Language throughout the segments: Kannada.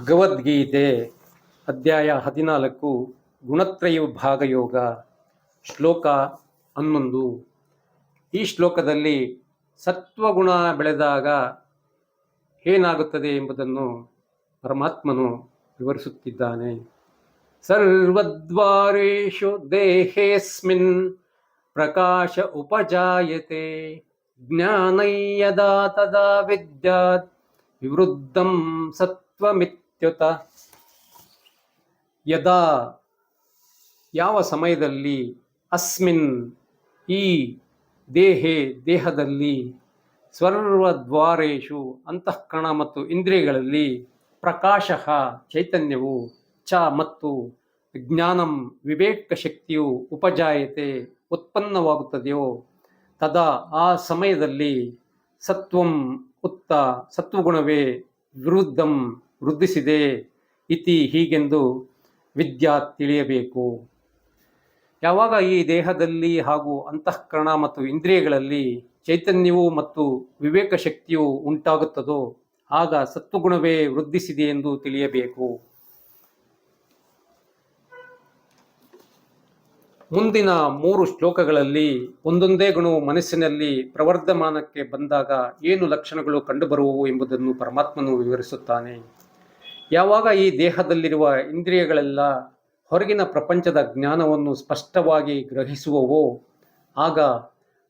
ಭಗವದ್ಗೀತೆ ಅಧ್ಯಾಯ ಹದಿನಾಲ್ಕು, ಗುಣತ್ರಯ ಭಾಗಯೋಗ, ಶ್ಲೋಕ ಹನ್ನೊಂದು. ಈ ಶ್ಲೋಕದಲ್ಲಿ ಸತ್ವಗುಣ ಬೆಳೆದಾಗ ಏನಾಗುತ್ತದೆ ಎಂಬುದನ್ನು ಪರಮಾತ್ಮನು ವಿವರಿಸುತ್ತಿದ್ದಾನೆ. ಸರ್ವದ್ವಾರೇಶು ದೇಹೇಸ್ಮಿನ್ ಪ್ರಕಾಶ ಉಪಜಾಯತೆ ಜ್ಞಾನಯ್ಯದಾ ತದಾ ವಿದ್ಯಾ ವಿವೃದ್ಧಂ ಸತ್ವಮಿತ್ಯುತ ಯದಾ ಯಾವ ಸಮಯದಲ್ಲಿ ಅಸ್ಮಿನ್ ಈ ದೇಹೆ ದೇಹದಲ್ಲಿ ಸರ್ವದ್ವಾರೇಶು ಅಂತಃಕರಣ ಮತ್ತು ಇಂದ್ರಿಯಗಳಲ್ಲಿ ಪ್ರಕಾಶ ಚೈತನ್ಯವು ಚ ಮತ್ತು ಜ್ಞಾನಂ ವಿವೇಕ ಶಕ್ತಿಯು ಉಪಜಾಯತೆ ಉತ್ಪನ್ನವಾಗುತ್ತದೆಯೋ, ತದಾ ಆ ಸಮಯದಲ್ಲಿ ಸತ್ವಂ ಉತ್ತ ಸತ್ವಗುಣವೇ ವಿರುದ್ಧಂ ವೃದ್ಧಿಸಿದೆ. ಇತಿ ಹೀಗೆಂದು ವಿದ್ಯಾ ತಿಳಿಯಬೇಕು. ಯಾವಾಗ ಈ ದೇಹದಲ್ಲಿ ಹಾಗೂ ಅಂತಃಕರಣ ಮತ್ತು ಇಂದ್ರಿಯಗಳಲ್ಲಿ ಚೈತನ್ಯವು ಮತ್ತು ವಿವೇಕ ಶಕ್ತಿಯು ಉಂಟಾಗುತ್ತದೋ, ಆಗ ಸತ್ವಗುಣವೇ ವೃದ್ಧಿಸಿದೆ ಎಂದು ತಿಳಿಯಬೇಕು. ಮುಂದಿನ ಮೂರು ಶ್ಲೋಕಗಳಲ್ಲಿ ಒಂದೊಂದೇ ಗುಣವು ಮನಸ್ಸಿನಲ್ಲಿ ಪ್ರವರ್ಧಮಾನಕ್ಕೆ ಬಂದಾಗ ಏನು ಲಕ್ಷಣಗಳು ಕಂಡುಬರುವವು ಎಂಬುದನ್ನು ಪರಮಾತ್ಮನು ವಿವರಿಸುತ್ತಾನೆ. ಯಾವಾಗ ಈ ದೇಹದಲ್ಲಿರುವ ಇಂದ್ರಿಯಗಳೆಲ್ಲ ಹೊರಗಿನ ಪ್ರಪಂಚದ ಜ್ಞಾನವನ್ನು ಸ್ಪಷ್ಟವಾಗಿ ಗ್ರಹಿಸುವವೋ, ಆಗ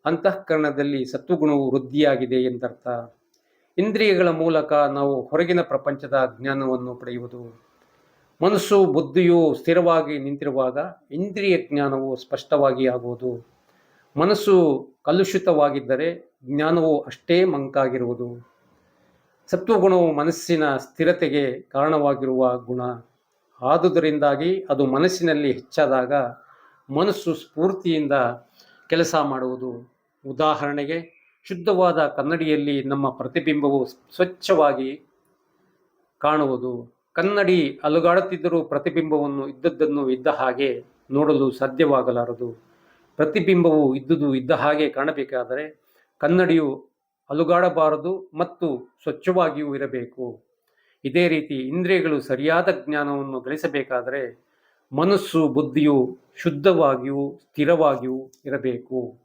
ಅಂತಃಕರಣದಲ್ಲಿ ಸತ್ವಗುಣವು ವೃದ್ಧಿಯಾಗಿದೆ ಎಂದರ್ಥ. ಇಂದ್ರಿಯಗಳ ಮೂಲಕ ನಾವು ಹೊರಗಿನ ಪ್ರಪಂಚದ ಜ್ಞಾನವನ್ನು ಪಡೆಯುವುದು. ಮನಸ್ಸು, ಬುದ್ಧಿಯು ಸ್ಥಿರವಾಗಿ ನಿಂತಿರುವಾಗ ಇಂದ್ರಿಯ ಜ್ಞಾನವು ಸ್ಪಷ್ಟವಾಗಿ ಆಗುವುದು. ಮನಸ್ಸು ಕಲುಷಿತವಾಗಿದ್ದರೆ ಜ್ಞಾನವು ಅಷ್ಟೇ ಮಂಕಾಗಿರುವುದು. ಸತ್ವಗುಣವು ಮನಸ್ಸಿನ ಸ್ಥಿರತೆಗೆ ಕಾರಣವಾಗಿರುವ ಗುಣ. ಆದುದರಿಂದಾಗಿ ಅದು ಮನಸ್ಸಿನಲ್ಲಿ ಹೆಚ್ಚಾದಾಗ ಮನಸ್ಸು ಸ್ಫೂರ್ತಿಯಿಂದ ಕೆಲಸ ಮಾಡುವುದು. ಉದಾಹರಣೆಗೆ, ಶುದ್ಧವಾದ ಕನ್ನಡಿಯಲ್ಲಿ ನಮ್ಮ ಪ್ರತಿಬಿಂಬವು ಸ್ವಚ್ಛವಾಗಿ ಕಾಣುವುದು. ಕನ್ನಡಿ ಅಲುಗಾಡುತ್ತಿದ್ದರೂ ಪ್ರತಿಬಿಂಬವನ್ನು ಇದ್ದದ್ದನ್ನು ಇದ್ದ ಹಾಗೆ ನೋಡಲು ಸಾಧ್ಯವಾಗಲಾರದು. ಪ್ರತಿಬಿಂಬವು ಇದ್ದುದು ಇದ್ದ ಹಾಗೆ ಕಾಣಬೇಕಾದರೆ ಕನ್ನಡಿಯು ಅಲುಗಾಡಬಾರದು ಮತ್ತು ಸ್ವಚ್ಛವಾಗಿಯೂ ಇರಬೇಕು. ಇದೇ ರೀತಿ ಇಂದ್ರಿಯಗಳು ಸರಿಯಾದ ಜ್ಞಾನವನ್ನು ಗಳಿಸಬೇಕಾದರೆ ಮನಸ್ಸು ಬುದ್ಧಿಯು ಶುದ್ಧವಾಗಿಯೂ ಸ್ಥಿರವಾಗಿಯೂ ಇರಬೇಕು.